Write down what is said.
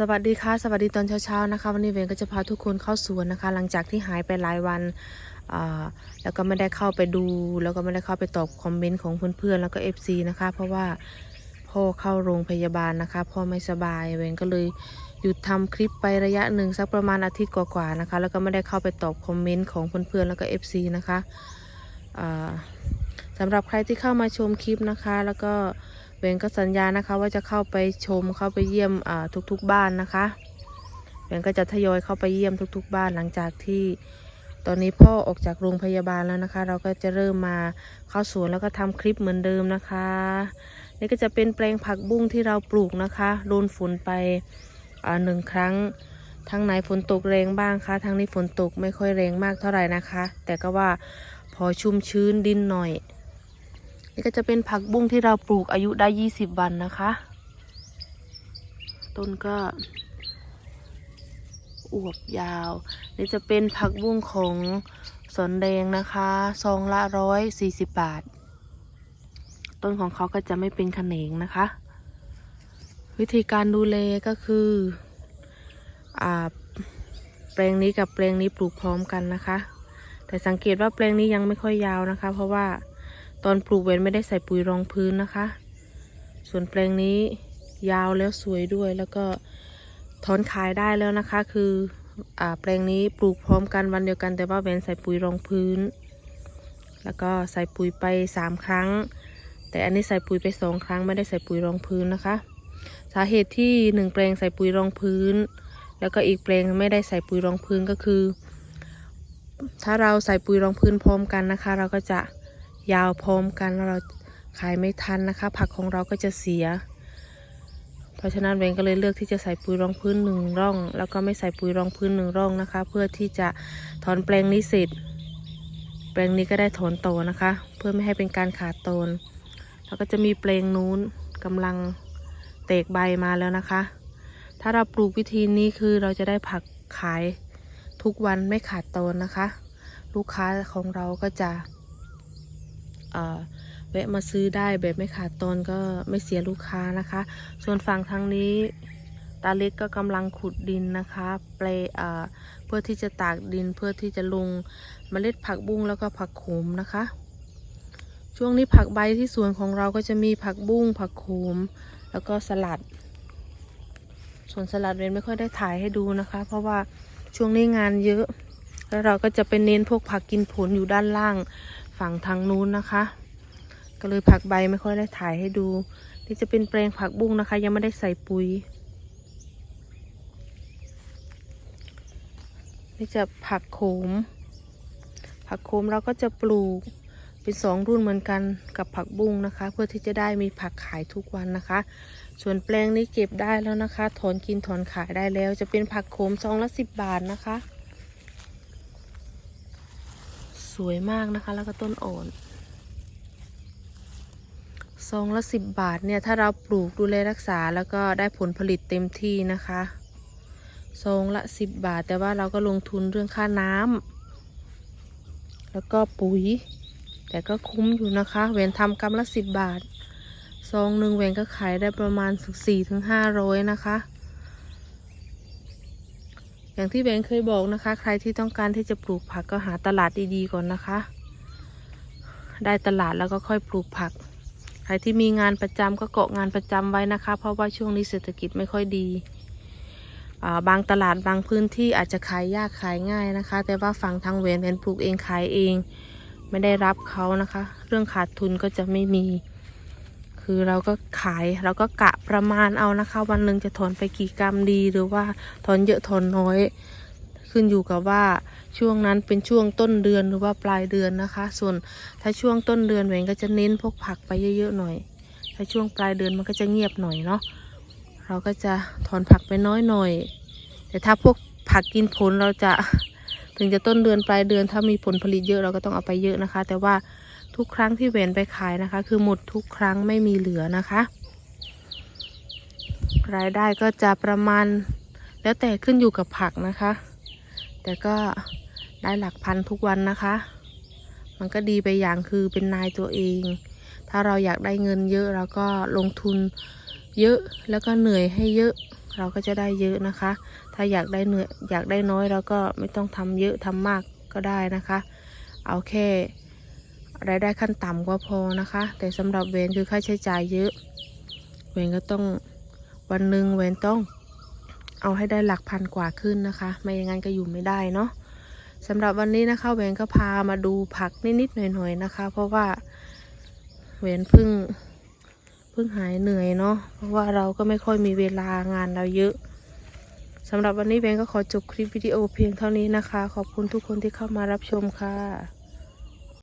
สวัสดีค่ะ สวัสดีตอนเช้าๆนะคะ วันนี้เวนก็จะพาทุกคนเข้าสวนนะคะ หลังจากที่หายไปหลายวันแล้วก็ไม่ได้เข้าไปดู แล้วก็ไม่ได้เข้าไปตอบคอมเมนต์ของเพื่อนๆแล้วก็ FC นะคะ เพราะว่าพ่อเข้าโรงพยาบาลนะคะ พ่อไม่สบายเวนก็เลยหยุดทำคลิปไประยะหนึ่งสักประมาณอาทิตย์กว่าๆนะคะ แล้วก็ไม่ได้เข้าไปตอบคอมเมนต์ของเพื่อนๆแล้วก็ FC นะคะอ่าสำหรับใครที่เข้ามาชมคลิปนะคะ แล้วก็ เบนก็สัญญานะคะว่าจะเข้าไปชมเข้าไปเยี่ยมทุกๆบ้านนะคะเบนก็จะทยอยเข้าไปเยี่ยมทุก ๆ บ้านหลังจากที่ ตอนนี้พ่อออกจากโรงพยาบาลแล้วนะคะ เราก็จะเริ่มมาเข้าสวนแล้วก็ทำคลิปเหมือนเดิมนะคะ นี่ก็จะเป็นแปลงผักบุ้งที่เราปลูกนะคะโดนฝนไปหนึ่งครั้งทางไหนฝนตกแรงบ้างคะทางนี้ฝนตกไม่ค่อยแรงมากเท่าไหร่นะคะ แต่ก็ว่าพอชุ่มชื้นดินหน่อย นี่ก็จะเป็นผักบุ้งที่เราปลูกอายุได้20วันนะคะ ต้นก็อวบยาว นี่จะเป็นผักบุ้งของสนแดงนะคะซองละร้อยสี่สิบบาท ต้นของเขาก็จะไม่เป็นขนงนะคะ วิธีการดูแลก็คืออ่าแปลงนี้กับแปลงนี้ปลูกพร้อมกันนะคะ แต่สังเกตว่าแปลงนี้ยังไม่ค่อยยาวนะคะ เพราะว่า ตอนปลูกเวนไม่ได้ใส่ปุ๋ยรองพื้นนะคะ ส่วนแปลงนี้ยาวแล้วสวยด้วยแล้วก็ถอนขายได้แล้วนะคะ คืออแปลงนี้ปลูกพร้อมกันวันเดียวกัน แต่ว่าเวนใส่ปุ๋ยรองพื้น แล้วก็ใส่ปุ๋ยไปสามครั้ง แต่อันนี้ใส่ปุ๋ยไปสองครั้งไม่ได้ใส่ปุ๋ยรองพื้นนะคะ สาเหตุที่หนึ่งแปลงใส่ปุ๋ยรองพื้น แล้วก็อีกแปลงไม่ได้ใส่ปุ๋ยรองพื้นก็คือ ถ้าเราใส่ปุ๋ยรองพื้นพร้อมกันนะคะ เราก็จะ ยาวพร้อมกันแล้วเราขายไม่ทันนะคะ ผักของเราก็จะเสีย เพราะฉะนั้นเวงก็เลยเลือกที่จะใส่ปุ๋ยรองพื้นหนึ่งร่อง แล้วก็ไม่ใส่ปุ๋ยรองพื้นหนึ่งร่องนะคะ เพื่อที่จะถอนแปลงนี้เสร็จแปลงนี้ก็ได้ถอนโตนะคะ เพื่อไม่ให้เป็นการขาดโตน แล้วก็จะมีแปลงนู้นกำลังเตกใบมาแล้วนะคะ ถ้าเราปลูกวิธีนี้คือเราจะได้ผักขายทุกวันไม่ขาดตนนะคะ ลูกค้าของเราก็จะ แวะมาซื้อได้แบบไม่ขาดตอนก็ไม่เสียลูกค้านะคะ ส่วนฝั่งทางนี้ตาเล็กก็กำลังขุดดินนะคะเปลเอ่อเพื่อที่จะตากดินเพื่อที่จะลงเมล็ดผักบุ้งแล้วก็ผักโขมนะคะ ช่วงนี้ผักใบที่สวนของเราก็จะมีผักบุ้งผักโขม แล้วก็สลัด ส่วนสลัดเรนไม่ค่อยได้ถ่ายให้ดูนะคะ เพราะว่าช่วงนี้งานเยอะ แล้วเราก็จะไปเน้นพวกผักกินผลอยู่ด้านล่าง ฝั่งทางนู้นนะคะ ก็เลยผักใบไม่ค่อยได้ถ่ายให้ดูนี่จะเป็นแปลงผักบุ้งนะคะ ยังไม่ได้ใส่ปุ๋ย นี่จะผักโขม ผักโขมเราก็จะปลูกเป็นสองรุ่นเหมือนกันกับผักบุ้งนะคะ เพื่อที่จะได้มีผักขายทุกวันนะคะ ส่วนแปลงนี้เก็บได้แล้วนะคะ ถอนกินถอนขายได้แล้ว จะเป็นผักโขมซองละสิบบาทนะคะ สวยมากนะคะ แล้วก็ต้นอ่อนซองละสิบบาทเนี่ย ถ้าเราปลูกดูแลรักษาแล้วก็ได้ผลผลิตเต็มที่นะคะซองละสิบบาท แต่ว่าเราก็ลงทุนเรื่องค่าน้ำแล้วก็ปุ๋ย แต่ก็คุ้มอยู่นะคะเวนทำกำละสิบบาทซองหนึ่งเวนก็ขายได้ประมาณสี่ถึงห้าร้อยนะคะ อย่างที่เบนเคยบอกนะคะ ใครที่ต้องการที่จะปลูกผักก็หาตลาดดีๆก่อนนะคะ ได้ตลาดแล้วก็ค่อยปลูกผัก ใครที่มีงานประจำก็เกาะงานประจำไว้นะคะ เพราะว่าช่วงนี้เศรษฐกิจไม่ค่อยดีอ่าบางตลาดบางพื้นที่อาจจะขายยากขายง่ายนะคะ แต่ว่าฝั่งทางเวนเวนปลูกเองขายเอง ไม่ได้รับเขานะคะ เรื่องขาดทุนก็จะไม่มี คือเราก็ขายเราก็กะประมาณเอานะคะ วันหนึ่งจะถอนไปกี่กรัมดีหรือว่าถอนเยอะถอนน้อย ขึ้นอยู่กับว่าช่วงนั้นเป็นช่วงต้นเดือนหรือว่าปลายเดือนนะคะ ส่วนถ้าช่วงต้นเดือนเวนก็จะเน้นพวกผักไปเยอะๆหน่อย ถ้าช่วงปลายเดือนมันก็จะเงียบหน่อยเนาะเราก็จะถอนผักไปน้อยหน่อย แต่ถ้าพวกผักกินผลเราจะถึงจะต้นเดือนปลายเดือนถ้ามีผลผลิตเยอะเราก็ต้องเอาไปเยอะนะคะ แต่ว่า ทุกครั้งที่เวนไปขายนะคะ คือหมดทุกครั้งไม่มีเหลือนะคะ รายได้ก็จะประมาณ แล้วแต่ขึ้นอยู่กับผักนะคะ แต่ก็ได้หลักพันทุกวันนะคะ มันก็ดีไปอย่างคือเป็นนายตัวเอง ถ้าเราอยากได้เงินเยอะเราก็ลงทุนเยอะแล้วก็เหนื่อยให้เยอะเราก็จะได้เยอะนะคะ ถ้าอยากได้เหนื้อยอยากได้น้อยเราก็ไม่ต้องทำเยอะทำมากก็ได้นะคะ เอาแค่ รายได้ขั้นต่ำก็พอนะคะ แต่สำหรับเวนคือค่าใช้จ่ายเยอะ เวนก็ต้องวันหนึ่งเวนต้องเอาให้ได้หลักพันกว่าขึ้นนะคะ ไม่อย่างนั้นก็อยู่ไม่ได้เนาะสำหรับวันนี้นะคะเวนก็พามาดูผักนิดๆหน่อยๆนะคะ เพราะว่าเวนเพิ่งเพิ่งหายเหนื่อยเนาะเพราะว่าเราก็ไม่ค่อยมีเวลางานเราเยอะสำหรับวันนี้เวนก็ขอจบคลิปวิดีโอเพียงเท่านี้นะคะ ขอบคุณทุกคนที่เข้ามารับชมค่ะ